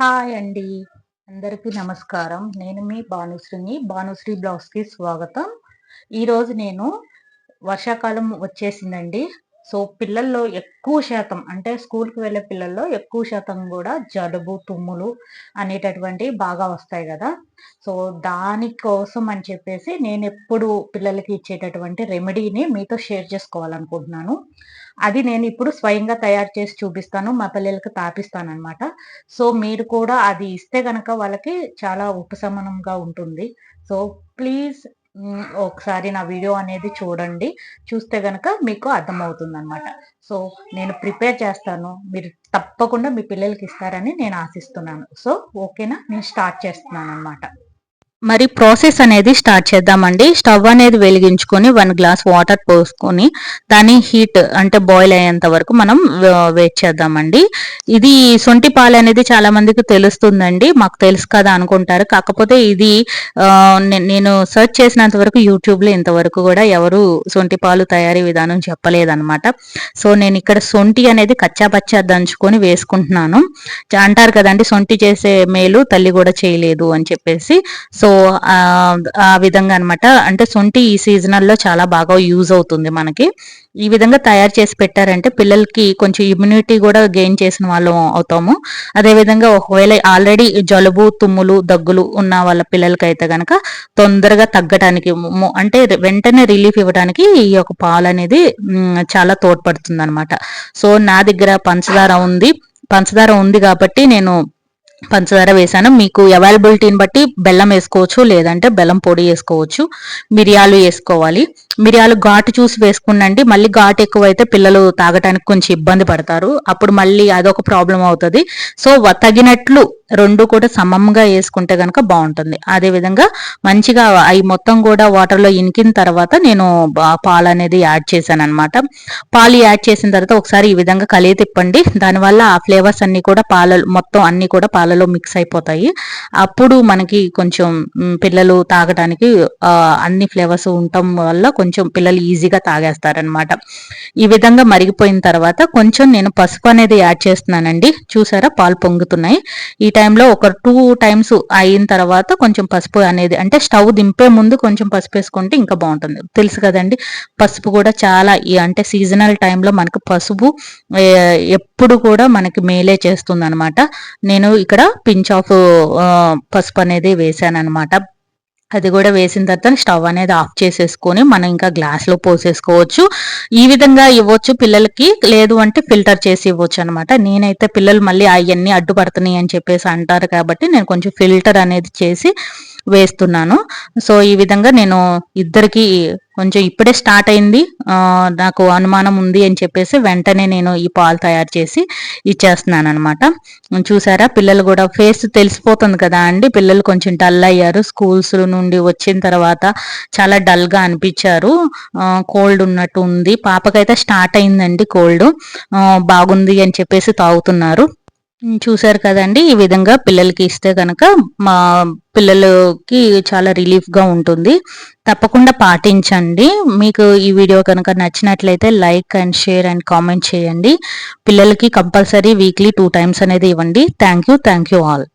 Hi అండి. అందరికీ నమస్కారం. నేను మీ భానుశ్రీని. భానుశ్రీ బ్లాగ్స్కి స్వాగతం. ఈరోజు నేను వర్షాకాలం వచ్చేసిందండి. సో పిల్లల్లో ఎక్కువ శాతం అంటే స్కూల్కి వెళ్ళే పిల్లల్లో ఎక్కువ శాతం కూడా జలుబు తుమ్ములు అనేటటువంటి బాగా వస్తాయి కదా. సో దానికోసం అని చెప్పేసి నేను ఎప్పుడు పిల్లలకి ఇచ్చేటటువంటి రెమెడీని మీతో షేర్ చేసుకోవాలనుకుంటున్నాను. అది నేను ఇప్పుడు స్వయంగా తయారు చేసి చూపిస్తాను మా పిల్లలకి తాపిస్తాను అనమాట సో మీరు కూడా అది ఇస్తే కనుక వాళ్ళకి చాలా ఉపశమనంగా ఉంటుంది. సో ప్లీజ్ ఒకసారి నా వీడియో అనేది చూడండి. చూస్తే కనుక మీకు అర్థమవుతుంది అనమాట సో నేను ప్రిపేర్ చేస్తాను. మీరు తప్పకుండా మీ పిల్లలకి ఇస్తారని నేను ఆశిస్తున్నాను. సో ఓకేనా? నేను స్టార్ట్ చేస్తున్నాను అనమాట మరి ప్రాసెస్ అనేది స్టార్ట్ చేద్దామండి. స్టవ్ అనేది వెలిగించుకొని వన్ గ్లాస్ వాటర్ పోసుకొని దాన్ని హీట్ అంటే బాయిల్ అయ్యేంత వరకు మనం వెయిట్ చేద్దామండి. ఇది సొంటి పాలు అనేది చాలా మందికి తెలుస్తుందండి. మాకు తెలుసు కదా అనుకుంటారు. కాకపోతే ఇది నేను సెర్చ్ చేసినంత వరకు యూట్యూబ్లో ఇంతవరకు కూడా ఎవరు సొంటి పాలు తయారీ విధానం చెప్పలేదన్నమాట. సో నేను ఇక్కడ సొంటి అనేది కచ్చా పచ్చా దంచుకొని వేసుకుంటున్నాను. అంటారు కదండి సొంటి చేసే మేలు తల్లి కూడా చేయలేదు అని చెప్పేసి. సో సో ఆ విధంగా అనమాట అంటే సొంటి ఈ సీజనల్లో చాలా బాగా యూజ్ అవుతుంది మనకి. ఈ విధంగా తయారు చేసి పెట్టారంటే పిల్లలకి కొంచెం ఇమ్యూనిటీ కూడా గెయిన్ చేసిన వాళ్ళం అవుతాము. అదేవిధంగా ఒకవేళ ఆల్రెడీ జలుబు తుమ్ములు దగ్గులు ఉన్న వాళ్ళ పిల్లలకి అయితే గనక తొందరగా తగ్గటానికి అంటే వెంటనే రిలీఫ్ ఇవ్వడానికి ఈ యొక్క పాలు అనేది చాలా తోడ్పడుతుంది అనమాట సో నా దగ్గర పంచదార ఉంది. పంచదార ఉంది కాబట్టి నేను పంచదార వేసాను. మీకు అవైలబిలిటీని బట్టి బెల్లం వేసుకోవచ్చు లేదంటే బెల్లం పొడి వేసుకోవచ్చు. మిరియాలు వేసుకోవాలి. మిరియాలు ఘాటు చూసి వేసుకున్నండి. మళ్ళీ ఘాటు ఎక్కువైతే పిల్లలు తాగటానికి కొంచెం ఇబ్బంది పడతారు. అప్పుడు మళ్ళీ అదొక ప్రాబ్లం అవుతుంది. సో తగినట్లు రెండు కూడా సమంగా వేసుకుంటే కనుక బాగుంటుంది. అదే విధంగా మంచిగా అవి మొత్తం కూడా వాటర్లో ఇనికిన తర్వాత నేను పాలు అనేది యాడ్ చేశాను అనమాట పాలు యాడ్ చేసిన తర్వాత ఒకసారి ఈ విధంగా కలిగి తిప్పండి. దానివల్ల ఆ ఫ్లేవర్స్ అన్ని కూడా పాల మొత్తం అన్ని కూడా పాలలో మిక్స్ అయిపోతాయి. అప్పుడు మనకి కొంచెం పిల్లలు తాగడానికి అన్ని ఫ్లేవర్స్ ఉండటం వల్ల కొంచెం పిల్లలు ఈజీగా తాగేస్తారనమాట ఈ విధంగా మరిగిపోయిన తర్వాత కొంచెం నేను పసుపు అనేది యాడ్ చేస్తున్నానండి. చూసారా? పాలు పొంగుతున్నాయి. ఈ టైంలో ఒక టూ టైమ్స్ అయిన తర్వాత కొంచెం పసుపు అనేది అంటే స్టవ్ దింపే ముందు కొంచెం పసుపు వేసుకుంటే ఇంకా బాగుంటుంది. తెలుసు కదండి? పసుపు కూడా చాలా అంటే సీజనల్ టైంలో మనకు పసుపు ఎప్పుడు కూడా మనకి మేలే చేస్తుంది అనమాట నేను ఇక్కడ పించ్ ఆఫ్ పసుపు అనేది వేసాను అనమాట అది కూడా వేసిన తర్వాత స్టవ్ అనేది ఆఫ్ చేసేసుకొని మనం ఇంకా గ్లాస్లో పోసేసుకోవచ్చు. ఈ విధంగా ఇవ్వచ్చు పిల్లలకి లేదు అంటే ఫిల్టర్ చేసి ఇవ్వచ్చు అనమాట నేనైతే పిల్లలు మళ్ళీ అవన్నీ అడ్డుపడుతున్నాయి అని చెప్పేసి అంటారు కాబట్టి నేను కొంచెం ఫిల్టర్ అనేది చేసి వేస్తున్నాను. సో ఈ విధంగా నేను ఇద్దరికి కొంచెం ఇప్పుడే స్టార్ట్ అయింది. నాకు అనుమానం ఉంది అని చెప్పేసి వెంటనే నేను ఈ పాలు తయారు చేసి ఇచ్చేస్తున్నాను అనమాట చూసారా? పిల్లలు కూడా ఫేస్ తెలిసిపోతుంది కదా అండి. పిల్లలు కొంచెం డల్ అయ్యారు. స్కూల్స్ నుండి వచ్చిన తర్వాత చాలా డల్గా అనిపించారు. కోల్డ్ ఉన్నట్టు ఉంది. పాపకైతే స్టార్ట్ అయిందండి కోల్డ్. బాగుంది అని చెప్పేసి తాగుతున్నారు. చూసారు కదండి. ఈ విధంగా పిల్లలకి ఇస్తే కనుక మా పిల్లలకి చాలా రిలీఫ్గా ఉంటుంది. తప్పకుండా పాటించండి. మీకు ఈ వీడియో కనుక నచ్చినట్లయితే like and share and comment చేయండి. పిల్లలకి కంపల్సరీ వీక్లీ టూ టైమ్స్ అనేది ఇవ్వండి. Thank you. Thank you all.